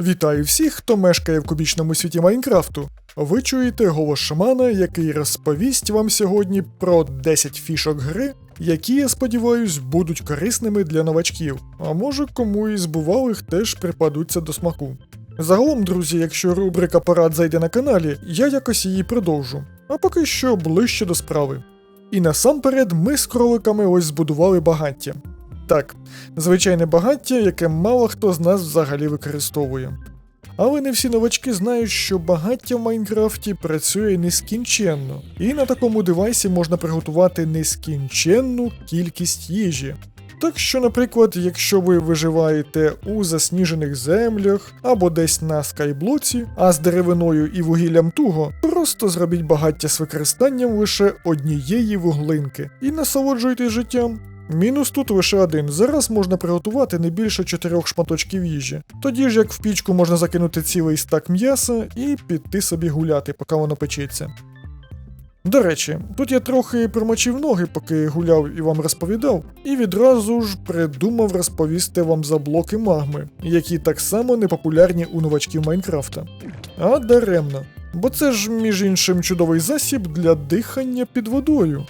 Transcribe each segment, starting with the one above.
Вітаю всіх, хто мешкає в кубічному світі Майнкрафту. Ви чуєте голос шамана, який розповість вам сьогодні про 10 фішок гри, які, я сподіваюсь, будуть корисними для новачків, а може кому із бувалих теж припадуться до смаку. Загалом, друзі, якщо рубрика Парад зайде на каналі, я якось її продовжу, а поки що ближче до справи. І насамперед ми з кроликами ось збудували багаття. Так, звичайне багаття, яке мало хто з нас взагалі використовує. Але не всі новачки знають, що багаття в Майнкрафті працює нескінченно, і на такому девайсі можна приготувати нескінченну кількість їжі. Так що, наприклад, якщо ви виживаєте у засніжених землях або десь на скайблоці, а з деревиною і вугіллям туго, просто зробіть багаття з використанням лише однієї вуглинки і насолоджуйтесь життям. Мінус тут лише один. Зараз можна приготувати не більше чотирьох шматочків їжі. Тоді ж як в пічку можна закинути цілий стак м'яса і піти собі гуляти, поки воно печеться. До речі, тут я трохи промочив ноги, поки гуляв і вам розповідав, і відразу ж придумав розповісти вам за блоки магми, які так само непопулярні у новачків Майнкрафта. А даремно. Бо це ж, між іншим, чудовий засіб для дихання під водою.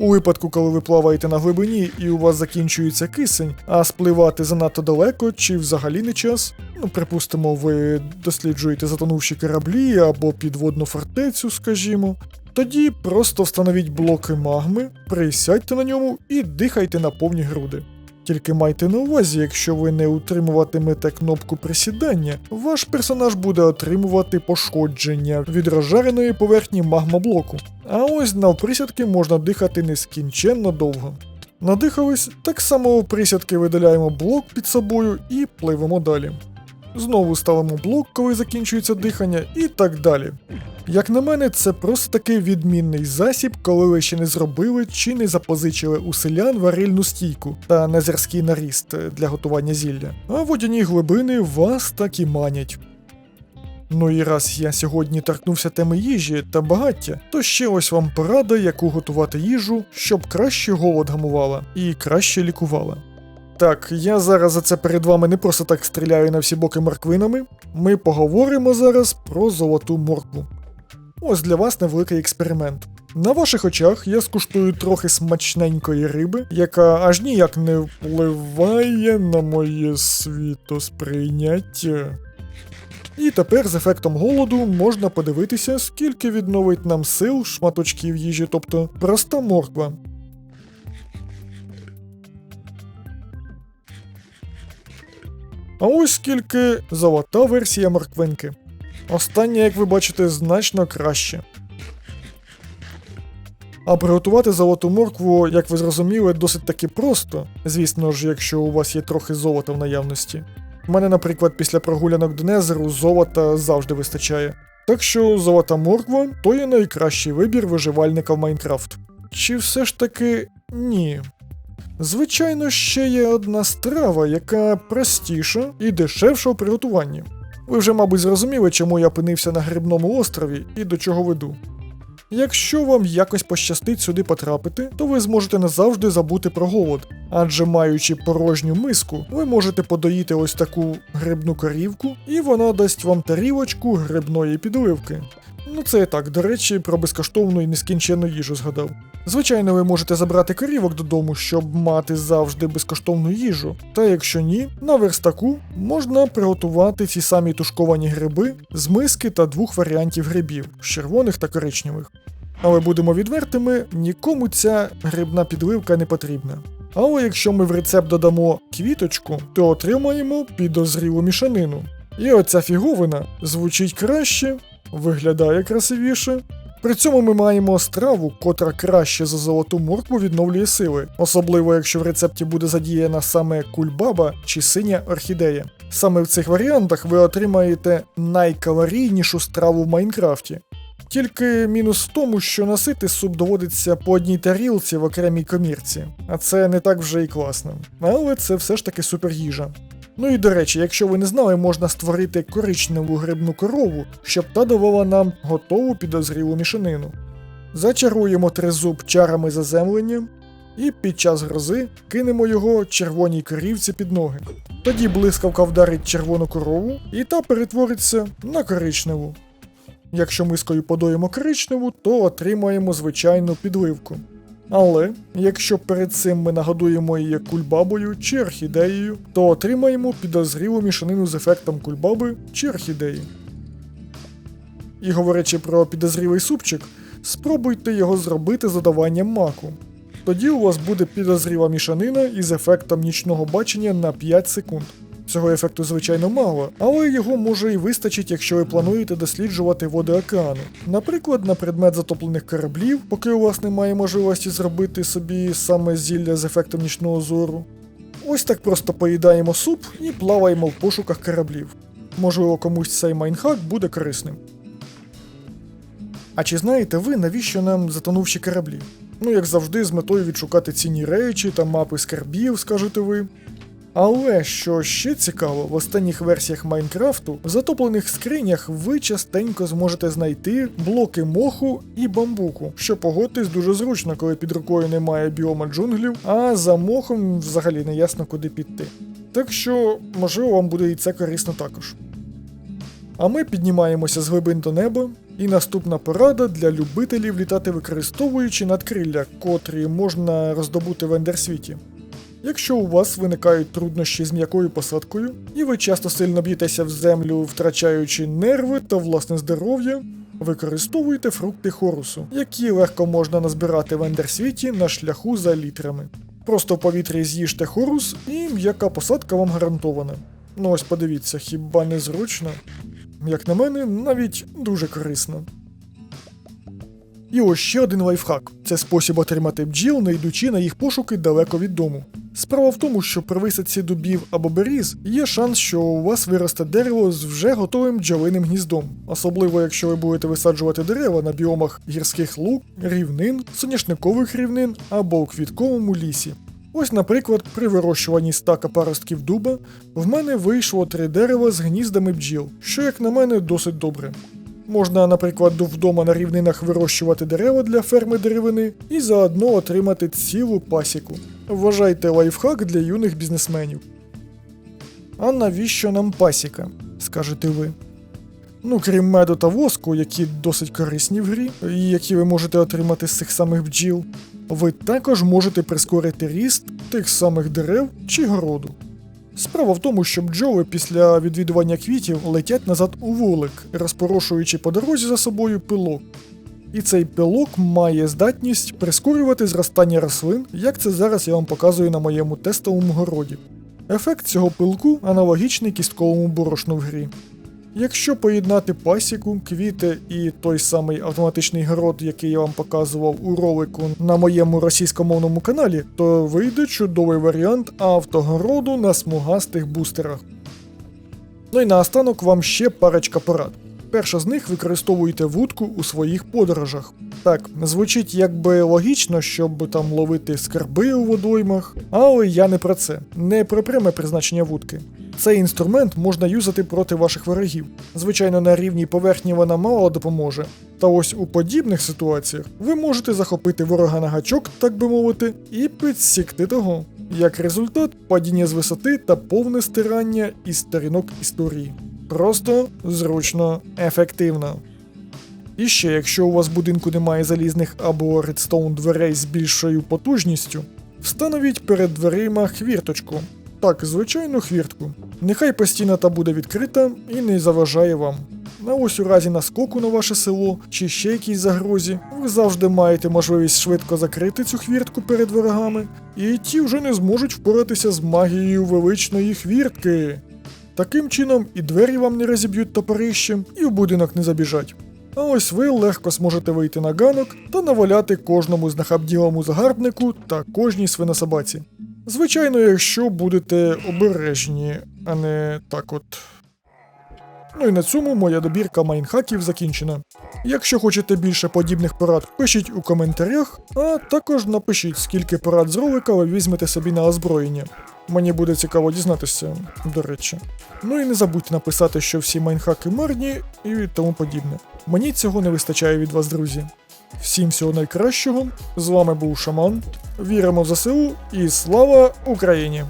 У випадку, коли ви плаваєте на глибині і у вас закінчується кисень, а спливати занадто далеко чи взагалі не час, ну припустимо, ви досліджуєте затонувші кораблі або підводну фортецю, скажімо, тоді просто встановіть блоки магми, присядьте на ньому і дихайте на повні груди. Тільки майте на увазі, якщо ви не утримуватимете кнопку присідання, ваш персонаж буде отримувати пошкодження від розжареної поверхні магмоблоку. А ось на присядки можна дихати нескінченно довго. Надихались, так само у присядки видаляємо блок під собою і пливемо далі. Знову ставимо блок, коли закінчується дихання, і так далі. Як на мене, це просто такий відмінний засіб, коли ви ще не зробили чи не запозичили у селян варильну стійку та незерський наріст для готування зілля. А водяні глибини вас так і манять. Ну і раз я сьогодні торкнувся теми їжі та багаття, то ще ось вам порада, яку готувати їжу, щоб краще голод гамувала і краще лікувала. Так, я зараз за це перед вами не просто так стріляю на всі боки морквинами. Ми поговоримо зараз про золоту моркву. Ось для вас невеликий експеримент. На ваших очах я скуштую трохи смачненької риби, яка аж ніяк не впливає на моє світосприйняття. І тепер з ефектом голоду можна подивитися, скільки відновить нам сил шматочків їжі, тобто проста морква. А ось скільки золота версія морквинки. Остання, як ви бачите, значно краще. А приготувати золоту моркву, як ви зрозуміли, досить таки просто, звісно ж, якщо у вас є трохи золота в наявності. У мене, наприклад, після прогулянок до Незеру золота завжди вистачає. Так що золота морква то є найкращий вибір виживальника в Майнкрафт. Чи все ж таки ні? Звичайно, ще є одна страва, яка простіша і дешевша у приготуванні. Ви вже, мабуть, зрозуміли, чому я опинився на грибному острові і до чого веду. Якщо вам якось пощастить сюди потрапити, то ви зможете назавжди забути про голод, адже маючи порожню миску, ви можете подоїти ось таку грибну корівку, і вона дасть вам тарілочку грибної підливки. Ну це я так, до речі, про безкоштовну і нескінченну їжу згадав. Звичайно, ви можете забрати корівок додому, щоб мати завжди безкоштовну їжу. Та якщо ні, на верстаку можна приготувати ці самі тушковані гриби з миски та двох варіантів грибів червоних та коричневих. Але будемо відвертими, нікому ця грибна підливка не потрібна. Але якщо ми в рецепт додамо квіточку, то отримаємо підозрілу мішанину. І оця фіговина звучить краще, виглядає красивіше. При цьому ми маємо страву, котра краще за золоту моркву відновлює сили, особливо якщо в рецепті буде задіяна саме кульбаба чи синя орхідея. Саме в цих варіантах ви отримаєте найкалорійнішу страву в Майнкрафті. Тільки мінус в тому, що носити суп доводиться по одній тарілці в окремій комірці, а це не так вже і класно. Але це все ж таки супер їжа. Ну і до речі, якщо ви не знали, можна створити коричневу грибну корову, щоб та давала нам готову підозрілу мішанину. Зачаруємо тризуб чарами заземлення, і під час грози кинемо його червоній корівці під ноги. Тоді блискавка вдарить червону корову, і та перетвориться на коричневу. Якщо мискою подоїмо коричневу, то отримаємо звичайну підливку. Але якщо перед цим ми нагодуємо її кульбабою чи орхідеєю, то отримаємо підозрілу мішанину з ефектом кульбаби чи орхідеї. І говорячи про підозрілий супчик, спробуйте його зробити з додаванням маку. Тоді у вас буде підозріла мішанина із ефектом нічного бачення на 5 секунд. Цього ефекту, звичайно, мало, але його може і вистачить, якщо ви плануєте досліджувати води океану. Наприклад, на предмет затоплених кораблів, поки у вас немає можливості зробити собі саме зілля з ефектом нічного зору. Ось так просто поїдаємо суп і плаваємо в пошуках кораблів. Можливо, комусь цей майнхак буде корисним. А чи знаєте ви, навіщо нам затонувші кораблі? Ну, як завжди, з метою відшукати цінні речі та мапи скарбів, скажете ви. Але що ще цікаво, в останніх версіях Майнкрафту в затоплених скринях ви частенько зможете знайти блоки моху і бамбуку, що погодьтесь дуже зручно, коли під рукою немає біома джунглів, а за мохом взагалі не ясно куди піти. Так що, можливо, вам буде і це корисно також. А ми піднімаємося з глибин до неба, і наступна порада для любителів літати використовуючи надкрилля, котрі можна роздобути в ендерсвіті. Якщо у вас виникають труднощі з м'якою посадкою, і ви часто сильно б'єтеся в землю, втрачаючи нерви та власне здоров'я, використовуйте фрукти хорусу, які легко можна назбирати в ендерсвіті на шляху за літрами. Просто в повітрі з'їжте хорус, і м'яка посадка вам гарантована. Ну ось подивіться, хіба не зручно? Як на мене, навіть дуже корисно. І ось ще один лайфхак це спосіб отримати бджіл, не йдучи на їх пошуки далеко від дому. Справа в тому, що при висадці дубів або беріз є шанс, що у вас виросте дерево з вже готовим бджолиним гніздом, особливо якщо ви будете висаджувати дерева на біомах гірських луг, рівнин, соняшникових рівнин або у квітковому лісі. Ось, наприклад, при вирощуванні стака паростків дуба в мене вийшло три дерева з гніздами бджіл, що, як на мене, досить добре. Можна, наприклад, вдома на рівнинах вирощувати дерева для ферми деревини і заодно отримати цілу пасіку. Вважайте лайфхак для юних бізнесменів. А навіщо нам пасіка? скажете ви. Ну, крім меду та воску, які досить корисні в грі, і які ви можете отримати з цих самих бджіл, ви також можете прискорити ріст тих самих дерев чи городу. Справа в тому, що бджоли після відвідування квітів летять назад у вулик, розпорошуючи по дорозі за собою пилок. І цей пилок має здатність прискорювати зростання рослин, як це зараз я вам показую на моєму тестовому городі. Ефект цього пилку аналогічний кістковому борошну в грі. Якщо поєднати пасіку, квіти і той самий автоматичний город, який я вам показував у ролику на моєму російськомовному каналі, то вийде чудовий варіант автогороду на смугастих бустерах. Ну і наостанок вам ще парочка порад. Перша з них використовуйте вудку у своїх подорожах. Так, звучить якби логічно, щоб там ловити скарби у водоймах, але я не про це, не про пряме призначення вудки. Цей інструмент можна юзати проти ваших ворогів. Звичайно, на рівній поверхні вона мало допоможе. Та ось у подібних ситуаціях ви можете захопити ворога на гачок, так би мовити, і підсікти того. Як результат, падіння з висоти та повне стирання із сторінок історії. Просто, зручно, ефективно. І ще, якщо у вас в будинку немає залізних або редстоун дверей з більшою потужністю, встановіть перед дверима хвірточку. Так, звичайну хвіртку. Нехай постійно та буде відкрита і не заважає вам. На ось у разі наскоку на ваше село чи ще якійсь загрозі, ви завжди маєте можливість швидко закрити цю хвіртку перед ворогами, і ті вже не зможуть впоратися з магією величної хвіртки. Таким чином і двері вам не розіб'ють топорищем, і в будинок не забіжать. А ось ви легко зможете вийти на ганок та наваляти кожному знахабділому загарбнику та кожній свинособаці. Звичайно, якщо будете обережні, а не так от. Ну і на цьому моя добірка майнхаків закінчена. Якщо хочете більше подібних порад, пишіть у коментарях, а також напишіть, скільки порад з ролика ви візьмете собі на озброєння. Мені буде цікаво дізнатися, до речі. Ну і не забудьте написати, що всі майнхаки марні і тому подібне. Мені цього не вистачає від вас, друзі. Всім всього найкращого. З вами був Шаман. Віримо в ЗСУ і слава Україні!